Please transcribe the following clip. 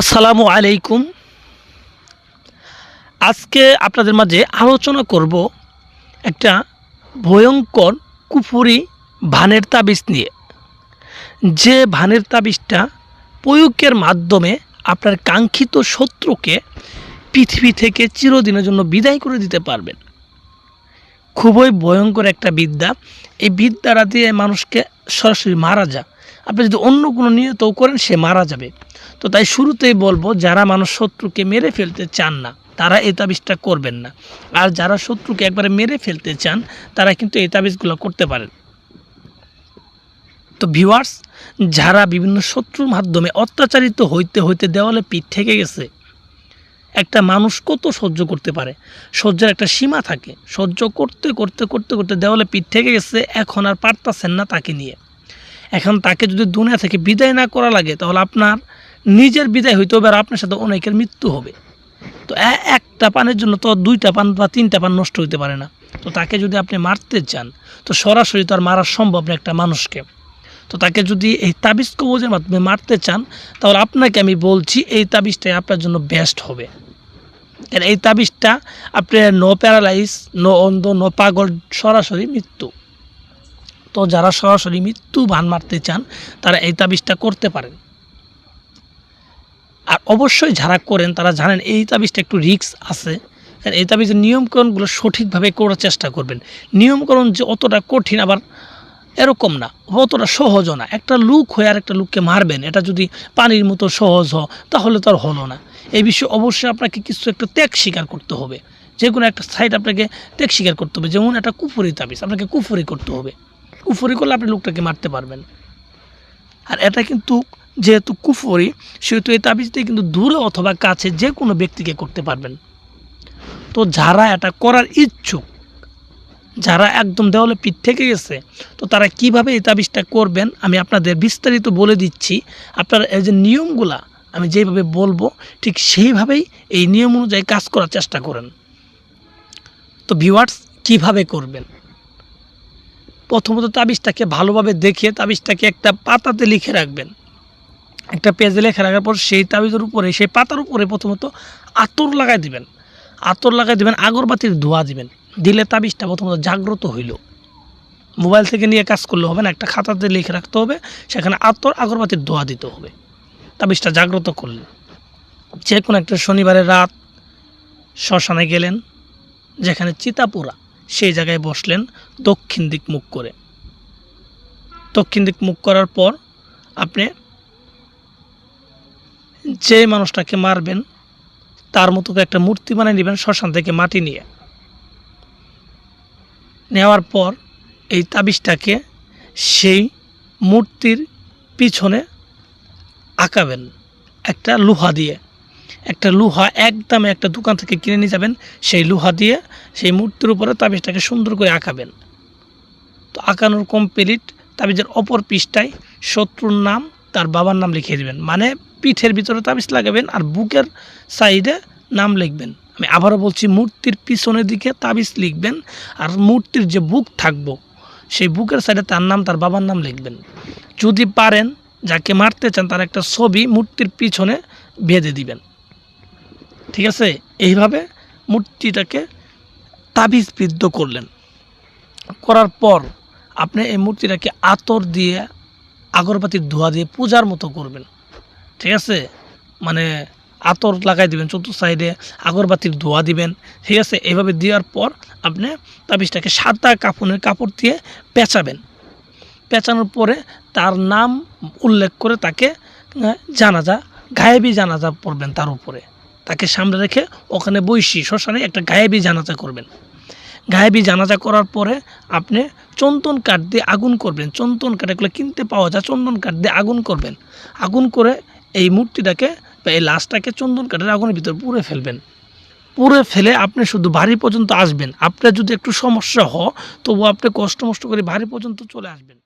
আসসালামু আলাইকুম। আজকে আপনাদের মাঝে আলোচনা করব একটা ভয়ঙ্কর কুফুরি ভানের তাবিজ নিয়ে। যে ভানের তাবিজটা প্রয়োগের মাধ্যমে আপনার কাঙ্ক্ষিত শত্রুকে পৃথিবী থেকে চিরদিনের জন্য বিদায় করে দিতে পারবেন। খুবই ভয়ঙ্কর একটা বিদ্যা। এই বিদ্যাটা দিয়ে মানুষকে সরাসরি মারা যায় আপনি যদি অন্য কোনো নিয়তও করেন, সে মারা যাবে। তো তাই শুরুতেই বলব, যারা মানুষ শত্রুকে মেরে ফেলতে চান না, তারা এই তাবিজটা করবেন না। আর যারা শত্রুকে একবারে মেরে ফেলতে চান, তারা কিন্তু এই তাবিজগুলো করতে পারেন। তো ভিউয়ার্স যারা বিভিন্ন শত্রুর মাধ্যমে অত্যাচারিত হইতে হইতে দেওয়ালে পিঠ থেকে গেছে, একটা মানুষ কত সহ্য করতে পারে? সহ্যের একটা সীমা থাকে। সহ্য করতে করতে করতে করতে দেওয়ালে পিঠ থেকে গেছে, এখন আর পারতাছেন না তাকে নিয়ে। এখন তাকে যদি দুনিয়া থেকে বিদায় না করা লাগে, তাহলে আপনার নিজের বিদায় হইতে হবে আর আপনার সাথে অনেকের মৃত্যু হবে। তো একটা পানের জন্য তো দুইটা পান বা তিনটা পান নষ্ট হইতে পারে না। তো তাকে যদি আপনি মারতে চান, তো সরাসরি তো আর মারা সম্ভব না একটা মানুষকে। তো তাকে যদি এই তাবিজ কবজের মাধ্যমে মারতে চান, তাহলে আপনাকে আমি বলছি এই তাবিজটাই আপনার জন্য বেস্ট হবে। কারণ এই তাবিজটা আপনি নো প্যারালাইজ নো অন্ধ নো পাগল, সরাসরি মৃত্যু। তো যারা সরাসরি মৃত্যু বান মারতে চান, তারা এই তাবিজটা করতে পারেন। আর অবশ্যই যারা করেন, তারা জানেন এই তাবিজটা একটু রিস্ক আছে। এই তাবিজের নিয়মকরণগুলো সঠিকভাবে করার চেষ্টা করবেন। নিয়মকরণ যে অতটা কঠিন আবার এরকম না, অতটা সহজও না। একটা লুক হয়ে আর একটা লুককে মারবেন, এটা যদি পানির মতো সহজ হয়, তাহলে তো আর হলো না। এই বিষয়ে অবশ্যই আপনাকে কিছু একটা ত্যাগ স্বীকার করতে হবে। যে কোনো একটা সাইড আপনাকে ত্যাগ স্বীকার করতে হবে। যেমন একটা কুফুরি তাবিজ, আপনাকে কুফুরি করতে হবে। কুফুরি করলে আপনি লোকটাকে মারতে পারবেন। আর এটা কিন্তু যেহেতু কুফরি, সেহেতু এই তাবিজটি কিন্তু দূরে অথবা কাছে যে কোনো ব্যক্তিকে করতে পারবেন। তো যারা এটা করার ইচ্ছুক, যারা একদম দেওয়ালে পিঠ থেকে গেছে, তো তারা কীভাবে এই তাবিজটা করবেন, আমি আপনাদের বিস্তারিত বলে দিচ্ছি। আপনারা এই যে নিয়মগুলা আমি যেভাবে বলব, ঠিক সেইভাবেই এই নিয়ম অনুযায়ী কাজ করার চেষ্টা করেন। তো ভিউয়ার্স কীভাবে করবেন? প্রথমত তাবিজটাকে ভালোভাবে দেখে তাবিজটাকে একটা পাতাতে লিখে রাখবেন। একটা পেজে লেখা রাখার পর সেই তাবিজের উপরে, সেই পাতার উপরে প্রথমত আতর লাগাই দিবেন। আতর লাগাই দিবেন আগরবাতির ধোয়া দিবেন। দিলে তাবিজটা প্রথমত জাগ্রত হইল। মোবাইল থেকে নিয়ে কাজ করলে হবে না, একটা খাতাতে লিখে রাখতে হবে, সেখানে আতর আগরবাতির ধোয়া দিতে হবে। তাবিজটা জাগ্রত করলেন। যে কোনো একটা শনিবারের রাত শ্মশানে গেলেন, যেখানে চিতাপুরা সেই জায়গায় বসলেন দক্ষিণ দিক মুখ করে। দক্ষিণ দিক মুখ করার পর আপনি যে মানুষটাকে মারবেন, তার মতো একটা মূর্তি বানিয়ে নেবেন শ্মশান থেকে মাটি নিয়ে। নেওয়ার পর এই তাবিজটাকে সেই মূর্তির পিছনে আঁকাবেন একটা লোহা দিয়ে। একটা লোহা একদমে একটা দোকান থেকে কিনে নিয়ে যাবেন, সেই লোহা দিয়ে সেই মূর্তির উপরে তাবিজটাকে সুন্দর করে আঁকাবেন। তো আঁকানোর কমপ্লিট তাবিজের অপর পৃষ্ঠায় শত্রুর নাম, তার বাবার নাম লিখিয়ে দেবেন। মানে পিঠের ভিতরে তাবিজ লাগাবেন আর বুকের সাইডে নাম লিখবেন। আমি আবারও বলছি, মূর্তির পিছনের দিকে তাবিজ লিখবেন আর মূর্তির যে বুক থাকব, সেই বুকের সাইডে তার নাম, তার বাবার নাম লিখবেন। যদি পারেন, যাকে মারতে চান, তার একটা ছবি মূর্তির পিছনে বেঁধে দিবেন। ঠিক আছে? এইভাবে মূর্তিটাকে তাবিজবিদ্ধ করলেন। করার পর আপনি এই মূর্তিটাকে আতর দিয়ে, আগরবাতির ধোয়া দিয়ে পূজার মতো করবেন। ঠিক আছে? মানে আতর লাগাই দিবেন চতুর্থ সাইডে, আগরবাতির ধোয়া দিবেন, ঠিক আছে? এইভাবে দেওয়ার পর আপনি তাবিজটাকে সাদা কাপড়ের কাপড় দিয়ে পেঁচাবেন। পেঁচানোর পরে তার নাম উল্লেখ করে তাকে জানাজা, গায়েবী জানাজা পড়বেন তার উপরে। তাকে সামনে রেখে ওখানে বৈশি শ্মশানে একটা গায়েবী জানাজা করবেন। গায়েবী জানাজা করার পরে আপনি চন্দন কাঠ দিয়ে আগুন করবেন। চন্দন কাঠ এগুলো কিনতে পাওয়া যায়, চন্দন কাঠ দিয়ে আগুন করবেন। আগুন করে এই মূর্তিটাকে বা এই লাশটাকে চন্দন কাঠের আগুনের ভিতরে পুড়ে ফেলবেন। পুড়ে ফেলে আপনি শুধু বাড়ি পর্যন্ত আসবেন। আপনার যদি একটু সমস্যা হয় তবু আপনি কষ্ট মষ্ট করে বাড়ি পর্যন্ত চলে আসবেন।